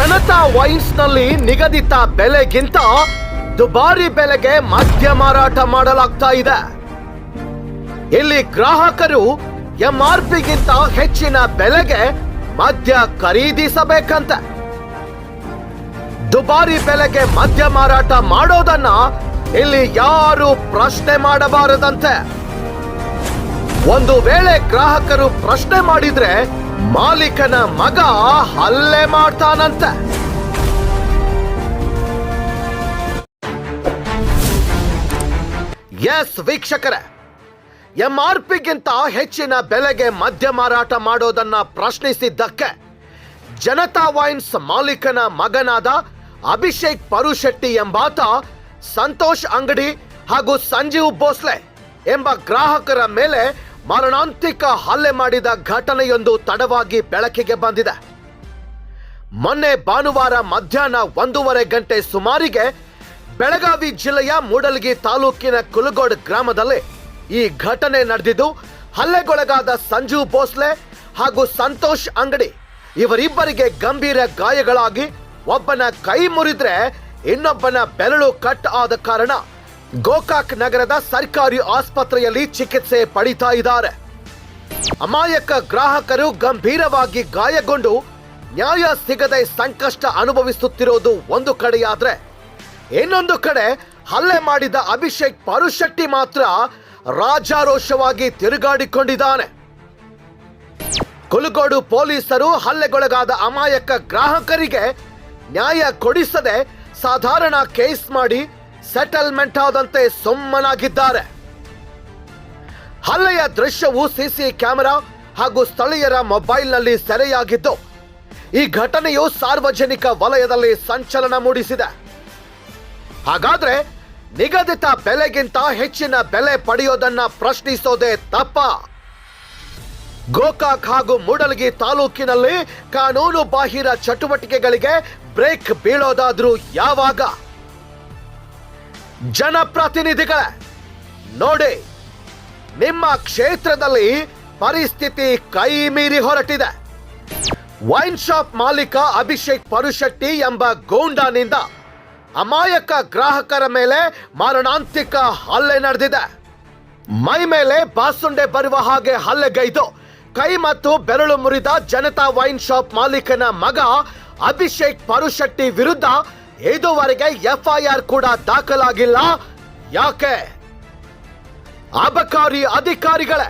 ಜನತಾ ವೈನ್ಸ್ನಲ್ಲಿ ನಿಗದಿತ ಬೆಲೆಗಿಂತ ದುಬಾರಿ ಬೆಲೆಗೆ ಮದ್ಯ ಮಾರಾಟ ಮಾಡಲಾಗ್ತಾ ಇದೆ. ಇಲ್ಲಿ ಗ್ರಾಹಕರು ಎಂಆರ್ಪಿಗಿಂತ ಹೆಚ್ಚಿನ ಬೆಲೆಗೆ ಮದ್ಯ ಖರೀದಿಸಬೇಕಂತೆ. ದುಬಾರಿ ಬೆಲೆಗೆ ಮದ್ಯ ಮಾರಾಟ ಮಾಡೋದನ್ನ ಇಲ್ಲಿ ಯಾರು ಪ್ರಶ್ನೆ ಮಾಡಬಾರದಂತೆ. ಒಂದು ವೇಳೆ ಗ್ರಾಹಕರು ಪ್ರಶ್ನೆ ಮಾಡಿದ್ರೆ ಮಾಲೀಕನ ಮಗ ಹಲ್ಲೆ ಮಾಡ್ತಾನಂತೆ. ಎಸ್ ವೀಕ್ಷಕರೇ ಪಿಗಿಂತ ಹೆಚ್ಚಿನ ಬೆಲೆಗೆ ಮದ್ಯ ಮಾರಾಟ ಮಾಡೋದನ್ನ ಪ್ರಶ್ನಿಸಿದ್ದಕ್ಕೆ ಜನತಾ ವೈನ್ಸ್ ಮಾಲೀಕನ ಮಗನಾದ ಅಭಿಷೇಕ್ ಪರುಶೆಟ್ಟಿ ಎಂಬಾತ ಸಂತೋಷ್ ಅಂಗಡಿ ಹಾಗೂ ಸಂಜೀವ್ ಭೋಸ್ಲೆ ಎಂಬ ಗ್ರಾಹಕರ ಮೇಲೆ ಮರಣಾಂತಿಕ ಹಲ್ಲೆ ಮಾಡಿದ ಘಟನೆಯೊಂದು ತಡವಾಗಿ ಬೆಳಕಿಗೆ ಬಂದಿದೆ. ಮೊನ್ನೆ ಭಾನುವಾರ ಮಧ್ಯಾಹ್ನ ಒಂದೂವರೆ ಗಂಟೆ ಸುಮಾರಿಗೆ ಬೆಳಗಾವಿ ಜಿಲ್ಲೆಯ ಮೂಡಲಗಿ ತಾಲೂಕಿನ ಕುಲಗೋಡ್ ಗ್ರಾಮದಲ್ಲಿ ಈ ಘಟನೆ ನಡೆದಿದ್ದು, ಹಲ್ಲೆಗೊಳಗಾದ ಸಂಜು ಭೋಸ್ಲೆ ಹಾಗೂ ಸಂತೋಷ್ ಅಂಗಡಿ ಇವರಿಬ್ಬರಿಗೆ ಗಂಭೀರ ಗಾಯಗಳಾಗಿ ಒಬ್ಬನ ಕೈ ಮುರಿದ್ರೆ ಇನ್ನೊಬ್ಬನ ಬೆರಳು ಕಟ್ ಆದ ಕಾರಣ ಗೋಕಾಕ್ ನಗರದ ಸರ್ಕಾರಿ ಆಸ್ಪತ್ರೆಯಲ್ಲಿ ಚಿಕಿತ್ಸೆ ಪಡಿತಾ ಇದ್ದಾರೆ. ಅಮಾಯಕ ಗ್ರಾಹಕರು ಗಂಭೀರವಾಗಿ ಗಾಯಗೊಂಡು ನ್ಯಾಯ ಸಿಗದೆ ಸಂಕಷ್ಟ ಅನುಭವಿಸುತ್ತಿರೋದು ಒಂದು ಕಡೆಯಾದ್ರೆ. ಇನ್ನೊಂದು ಕಡೆ ಹಲ್ಲೆ ಮಾಡಿದ ಅಭಿಷೇಕ್ ಪರುಶೆಟ್ಟಿ ಮಾತ್ರ ರಾಜಾರೋಷವಾಗಿ ತಿರುಗಾಡಿಕೊಂಡಿದ್ದಾನೆ. ಕುಲಗೋಡು ಪೊಲೀಸರು ಹಲ್ಲೆಗೊಳಗಾದ ಅಮಾಯಕ ಗ್ರಾಹಕರಿಗೆ ನ್ಯಾಯ ಕೊಡಿಸದೆ ಸಾಧಾರಣ ಕೇಸ್ ಮಾಡಿ ಸೆಟಲ್ಮೆಂಟ್ ಆದಂತೆ ಸುಮ್ಮನಾಗಿದ್ದಾರೆ. ಹಲ್ಲೆಯ ದೃಶ್ಯವು ಸಿಸಿ ಕ್ಯಾಮೆರಾ ಹಾಗೂ ಸ್ಥಳೀಯರ ಮೊಬೈಲ್ನಲ್ಲಿ ಸೆರೆಯಾಗಿದ್ದು, ಈ ಘಟನೆಯು ಸಾರ್ವಜನಿಕ ವಲಯದಲ್ಲಿ ಸಂಚಲನ ಮೂಡಿಸಿದೆ. ಹಾಗಾದ್ರೆ ನಿಗದಿತ ಬೆಲೆಗಿಂತ ಹೆಚ್ಚಿನ ಬೆಲೆ ಪಡೆಯೋದನ್ನ ಪ್ರಶ್ನಿಸೋದೇ ತಪ್ಪ. ಗೋಕಾಕ್ ಹಾಗೂ ಮೂಡಲಗಿ ತಾಲೂಕಿನಲ್ಲಿ ಕಾನೂನು ಬಾಹಿರ ಚಟುವಟಿಕೆಗಳಿಗೆ ಬ್ರೇಕ್ ಬೀಳೋದಾದ್ರೂ ಯಾವಾಗ? ಜನಪ್ರತಿನಿಧಿಗಳೇ, ನೋಡಿ, ನಿಮ್ಮ ಕ್ಷೇತ್ರದಲ್ಲಿ ಪರಿಸ್ಥಿತಿ ಕೈ ಮೀರಿ ಹೊರಟಿದೆ. ವೈನ್ ಶಾಪ್ ಮಾಲೀಕ ಅಭಿಷೇಕ್ ಪರುಶೆಟ್ಟಿ ಎಂಬ ಗೋಂಡಾನಿಂದ ಅಮಾಯಕ ಗ್ರಾಹಕರ ಮೇಲೆ ಮಾರಣಾಂತಿಕ ಹಲ್ಲೆ ನಡೆದಿದೆ. ಮೈ ಮೇಲೆ ಬಾಸುಂಡೆ ಬರುವ ಹಾಗೆ ಹಲ್ಲೆಗೈದು ಕೈ ಮತ್ತು ಬೆರಳು ಮುರಿದ ಜನತಾ ವೈನ್ ಶಾಪ್ ಮಾಲೀಕನ ಮಗ ಅಭಿಷೇಕ್ ಪರುಶೆಟ್ಟಿ ವಿರುದ್ಧ ಇದುವರೆಗೆ ಎಫ್ಐಆರ್ ಕೂಡ ದಾಖಲಾಗಿಲ್ಲ. ಯಾಕೆ? ಅಬಕಾರಿ ಅಧಿಕಾರಿಗಳೇ,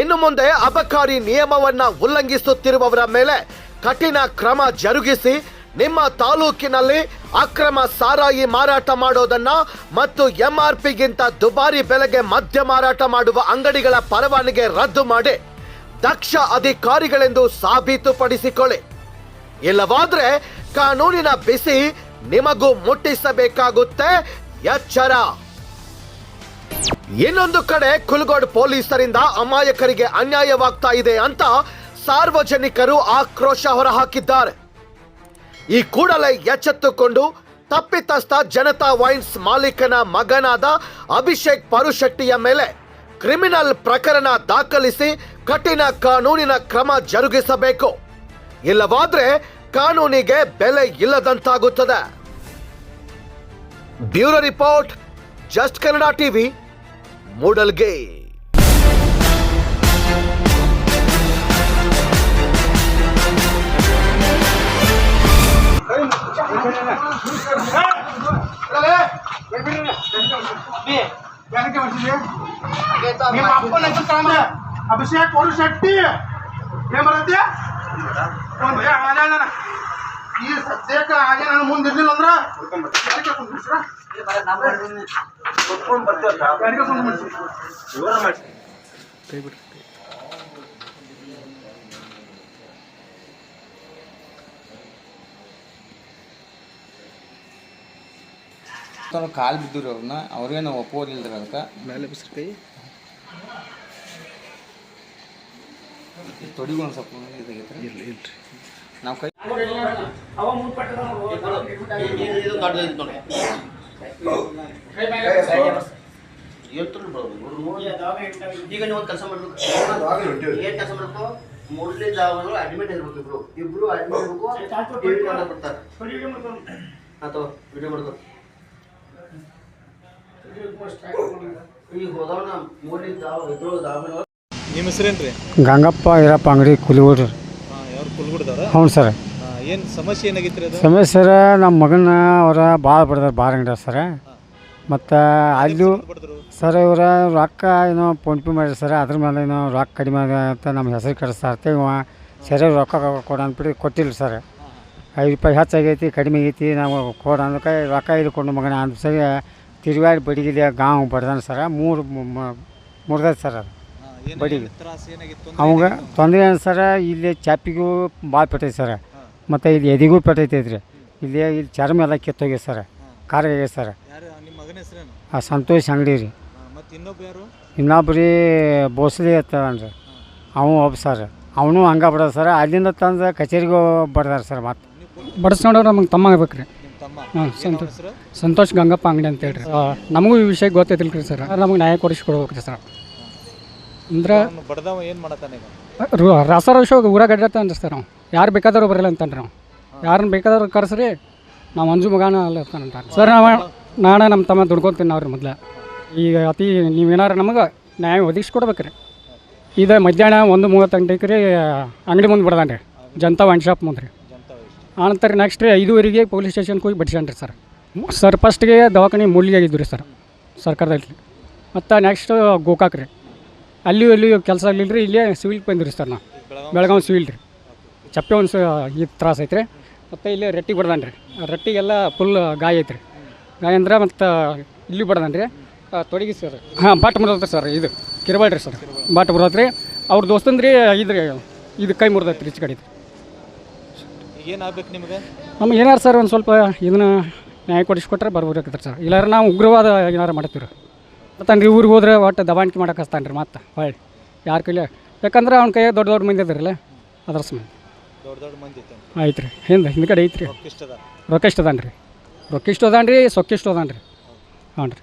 ಇನ್ನು ಮುಂದೆ ಅಬಕಾರಿ ನಿಯಮವನ್ನ ಉಲ್ಲಂಘಿಸುತ್ತಿರುವವರ ಮೇಲೆ ಕಠಿಣ ಕ್ರಮ ಜರುಗಿಸಿ, ನಿಮ್ಮ ತಾಲೂಕಿನಲ್ಲಿ ಅಕ್ರಮ ಸಾರಾಯಿ ಮಾರಾಟ ಮಾಡೋದನ್ನ ಮತ್ತು ಎಂಆರ್ಪಿಗಿಂತ ದುಬಾರಿ ಬೆಲೆಗೆ ಮದ್ಯ ಮಾರಾಟ ಮಾಡುವ ಅಂಗಡಿಗಳ ಪರವಾನಿಗೆ ರದ್ದು ಮಾಡಿ, ದಕ್ಷ ಅಧಿಕಾರಿಗಳೆಂದು ಸಾಬೀತುಪಡಿಸಿಕೊಳ್ಳಿ. ಇಲ್ಲವಾದ್ರೆ ಕಾನೂನಿನ ಬಿಸಿ ನಿಮಗೂ ಮುಟ್ಟಿಸಬೇಕಾಗುತ್ತೆ. ಎಚ್ಚರ. ಇನ್ನೊಂದು ಕಡೆ ಕುಲ್ಗೋಡ್ ಪೊಲೀಸರಿಂದ ಅಮಾಯಕರಿಗೆ ಅನ್ಯಾಯವಾಗ್ತಾ ಇದೆ ಅಂತ ಸಾರ್ವಜನಿಕರು ಆಕ್ರೋಶ ಹೊರಹಾಕಿದ್ದಾರೆ. ಈ ಕೂಡಲೇ ಎಚ್ಚೆತ್ತುಕೊಂಡು ತಪ್ಪಿತಸ್ಥ ಜನತಾ ವೈನ್ಸ್ ಮಾಲೀಕನ ಮಗನಾದ ಅಭಿಷೇಕ್ ಪರುಶೆಟ್ಟಿಯ ಮೇಲೆ ಕ್ರಿಮಿನಲ್ ಪ್ರಕರಣ ದಾಖಲಿಸಿ ಕಠಿಣ ಕಾನೂನಿನ ಕ್ರಮ ಜರುಗಿಸಬೇಕು. ಇಲ್ಲವಾದ್ರೆ ಕಾನೂನಿಗೆ ಬೆಲೆ ಇಲ್ಲದಂತಾಗುತ್ತದೆ. Bureau report just Kannada TV ಮೂಡಲ್ಗೆ. Abhishek Shetty. ಏನ್ ಬರತ್ತೆ? ಈ ಸದ್ಯಕ್ಕೆ ಹಾಗೆ ನಾನು ಮುಂದೆ ಇರ್ಲಿಲ್ಲ ಅಂದ್ರ ಕಾಲು ಬಿದ್ದರು ಅವ್ರನ್ನ ಅವ್ರೇನು ಒಪ್ಪೋದಿಲ್ಲ ಅದಕ್ಕೆ. ಮೇಲೆ ಬಿಸ್ರು ಕೈ. ತೊಡಿಗೂ ಒಂದು ಸ್ವಲ್ಪ ಇದಾಗೈತೆ ಇಲ್ಲ ಇಲ್ರಿ ನಾವು ಕೈ ಈಗ ನೀವು ಒಂದು ಕೆಲಸ ಮಾಡ್ಬೇಕು. ಏನ್ ಕೆಲಸ ಮಾಡ್ಬೇಕು? ಅಡ್ಮಿಟ್ ಇರ್ಬೇಕು ಇಬ್ರು. ಇಬ್ರು ಅಡ್ಮಿಟ್ ಇರ್ಬೇಕು. ಟಿವಿ ನೋಡಕ್ ಬರ್ತಾರೆ ಅಥವಾ ವಿಡಿಯೋ ಮಾಡ್ಕೊ. ಈಗ ಹೋದವನ ಮೂರನೇ ದಾವ ಇದ್ರು ನಿಮ್ಮ ಗಂಗಪ್ಪ ಇರಪ್ಪ ಅಂಗಡಿ ಕುಲಿಗೋಡ್ರಿ. ಹಾಂ ಯಾರು ಹ್ಞೂ ಸರ್. ಏನು ಸಮಸ್ಯೆ ಏನಾಗಿತ್ತು ಅದು? ಸಮಯ ಸರ ನಮ್ಮ ಮಗನ ಅವರ ಭಾಳ ಬಡ್ದಾರ ಭಾಳ ಅಂಗಡಿ ಸರ. ಮತ್ತು ಅಲ್ಲೂ ಬಡ್ದ್ರು? ಸರ್ ಇವರ ರೊಕ್ಕ ಏನೋ ಫೋನ್ ಪೇ ಮಾಡ್ರಿ ಸರ್ ಅದ್ರ ಮೇಲೆ ಏನೋ ರೊಕ್ಕ ಕಡಿಮೆ ಆಗ ಅಂತ ನಮ್ಮ ಹೆಸರು ಕಳಿಸ್ತಾ ಇರ್ತೀವಿ ಇವ. ಸರಿಯಾಗಿ ರೊಕ್ಕ ಕೊಡ ಅಂದ್ಬಿಟ್ಟು ಕೊಟ್ಟಿಲ್ಲ ಸರ್. ಐದು ರೂಪಾಯಿ ಹೆಚ್ಚಾಗೈತಿ ಕಡಿಮೆ ಆಗೈತಿ ನಾವು ಕೊಡ ಅಂದಕ್ಕೆ ರೊಕ್ಕ ಇದ್ಕೊಂಡು ಮಗನ ಅಂದ ಸರಿ ತಿರುಗಾಡಿ ಬಡಿಗಿಲಿ ಗಾಂವ್ ಬಡ್ದಾನ ಸರ ಮೂರು ಮುರ್ದೈತೆ ಸರ್ ಅದು. ಬಡಿಗೆ. ಏನಾಗಿತ್ತು ಅವಾಗ ತೊಂದರೆ ಏನು ಸರ ಇಲ್ಲಿ ಚಾಪಿಗೂ ಭಾಳ ಪೆಟ್ಟೈತೆ ಸರ. ಮತ್ತು ಇಲ್ಲಿ ಎದಿಗೂ ಪೆಟ್ಟೈತೆ ರೀ ಇಲ್ಲಿ ಇಲ್ಲಿ ಚರ್ಮ ಎಲ್ಲ ಕಿತ್ತೋಗ್ಯದ ಸರ. ಕಾರ್ಗಾಗ್ಯದ ಸರ್. ಯಾರು ನಿಮ್ಮ ಮಗನ ಹೆಸರೇನು? ಆ ಸಂತೋಷ್ ಅಂಗಡಿ ರೀ. ಮತ್ತು ಇನ್ನೊಬ್ಬ ಯಾರು? ಇನ್ನೊಬ್ರಿ ಬೋಸ್ಲಿ ಇರ್ತಾವನ್ರಿ ಅವ ಒಬ್ಬ ಸರ್. ಅವನು ಹಂಗೆ ಬಡ ಸರ್. ಅಲ್ಲಿಂದ ತಂದು ಕಚೇರಿಗೂ ಬಡ್ದಾರ ಸರ್ ಮತ್ತೆ. ಬಡಿಸ್ಕೊಂಡವ್ರು ನಮಗೆ ತಮ್ಮ ಆಗ್ಬೇಕು ರೀ. ನಿಮ್ಮ ತಮ್ಮ. ಹಾಂ ಸಂತೋಷ್. ಸಂತೋಷ್ ಗಂಗಪ್ಪ ಅಂಗಡಿ ಅಂತ ಹೇಳ್ರಿ. ಆ, ನಮಗೂ ಈ ವಿಷಯ ಗೊತ್ತೈತಿಲ್ಲ ರೀ ಸರ್ ನಮಗೆ ನ್ಯಾಯ ಕೊಡಿಸ್ಕೊಡ್ಬೇಕು ರೀ ಸರ್. ಅಂದ್ರೆ ಬಡ್ದವ ಏನು ಮಾಡತ್ತಾನ ಈಗ? ರಸರೋಷ ಊರಾಗ ಅಡ್ಡಾಡ್ತಾನೆ ಸರ್ ನಾವು ಯಾರು ಬೇಕಾದವ್ರು ಬರಲ್ಲ ಅಂತಾನೆ ನಾವು ಯಾರನ್ನ ಬೇಕಾದ್ರೂ ಕರೆಸ್ರಿ ನಾವು ಮಂಜು ಮಗಾನ ಅಲ್ಲ ಸರ್ ನಾವು ನಾಳೆ ನಮ್ಮ ತಮ್ಮ ದುಡ್ಕೊಂತೀನಿ ನಾವು ರೀ ಮೊದ್ಲು. ಈಗ ಅತಿ ನೀವೇನಾರು ನಮಗೆ ನ್ಯಾಯ ಒದಗಿಸ್ಕೊಡ್ಬೇಕು ರೀ ಇದು ಮಧ್ಯಾಹ್ನ ಒಂದು ಮೂವತ್ತು ಗಂಟೆಗೆ ರೀ ಅಂಗಡಿ ಮುಂದೆ ಬಿಡ್ದಾನೆ ರೀ ಜನತಾ ವೈನ್ ಶಾಪ್ ಮುಂದೆ ರೀ ಆನಂತರ ನೆಕ್ಸ್ಟ್ ರೀ ಐದುವರೆಗೆ ಪೊಲೀಸ್ ಸ್ಟೇಷನ್ಗೆ ಹೋಗಿ ಬಿಡ್ಸ್ಯಾನ್ರಿ ಸರ್. ಸರ್ ಫಸ್ಟ್ಗೆ ದವಾಖಾನೆ ಮೂಲಿಗೆ ಆಗಿದ್ದು ರೀ ಸರ್. ಸರ್ಕಾರದಲ್ಲಿ ಮತ್ತು ನೆಕ್ಸ್ಟ್ ಗೋಕಾಕ್ ರೀ ಅಲ್ಲಿ ಅಲ್ಲಿ ಕೆಲಸ ಆಗಲಿಲ್ಲ ರೀ ಇಲ್ಲೇ ಸಿವಿಲ್ಗೆ ಬಂದಿರಿ ಸರ್ ನಾವು. ಬೆಳಗಾವಿ ಸಿವಿಲ್ ರೀ. ಚಪ್ಪೆ ಒಂದು ಈ ತ್ರಾಸು ಐತೆ ರೀ ಮತ್ತು ಇಲ್ಲಿ ರಟ್ಟಿಗೆ ಬಡ್ದಾನೆ ರೀ ರಟ್ಟಿಗೆಲ್ಲ ಫುಲ್ ಗಾಯ ಐತ್ರಿ. ರೀ ಗಾಯ ಅಂದ್ರೆ ಮತ್ತು ಇಲ್ಲಿ ಬಡ್ದಾನೆ ರೀ ತೊಡಗಿ ಸರ್. ಹಾಂ ಬಾಟ್ ಮುರಿದತ್ರಿ ಸರ್ ಇದು. ಕಿರಬಾಳ್ರಿ ಸರ್. ಬಾಟ್ ರೀ ಅವ್ರ ದೋಸ್ತಂದ್ರಿ ಇದ್ರಿ ರೀ ಇದು ಕೈ ಮುರಿದೈತೆ ರೀ ಈಚೆ ಕಡೆ. ಈಗ ಏನು ಆಗ್ಬೇಕು ನಿಮಗೆ? ನಮ್ಗೆ ಏನಾರು ಸರ್ ಒಂದು ಸ್ವಲ್ಪ ಇದನ್ನ ನ್ಯಾಯ ಕೊಡಿಸ್ಕೊಟ್ರೆ ಬರ್ಬೋದಾಗತ್ತೆ ಸರ್. ಇಲ್ಲಾರ ನಾವು ಉಗ್ರವಾದ ಏನಾರು ಮಾಡ್ತೀವಿ ರೀ ಮತ್ತಂದ್ರೆ ಊರಿಗೆ ಹೋದ್ರೆ ಒಟ್ಟು ದಬಾಣಿಕೆ ಮಾಡಕ್ಕೆ ಹಚ್ತಾನೆ ರೀ ಮತ್ತೆ ಹೊಳ್ಳಿ. ಯಾರು ಕೈಲಿ? ಯಾಕಂದ್ರೆ ಅವ್ನ ಕೈಯಾಗ ದೊಡ್ಡ ದೊಡ್ಡ ಮಂದಿ ಅದ್ರಲ್ಲ ಅದ್ರ ಸಂಬಂಧ ದೊಡ್ಡ ದೊಡ್ಡ ಮಂದಿ ರೀ ಹಿಂದೆ ಹಿಂದೆ ಕಡೆ ಐತ್ರಿ. ರೊಕ್ಕ ಇಷ್ಟ ಅದಾನ ರೀ ರೊಕ್ಕ ಇಷ್ಟ ಅದಾನ ರೀ ಸೊಕ್ಕ ಇಷ್ಟು ಅದಾನ ರೀ ಹ್ಞೂ ರೀ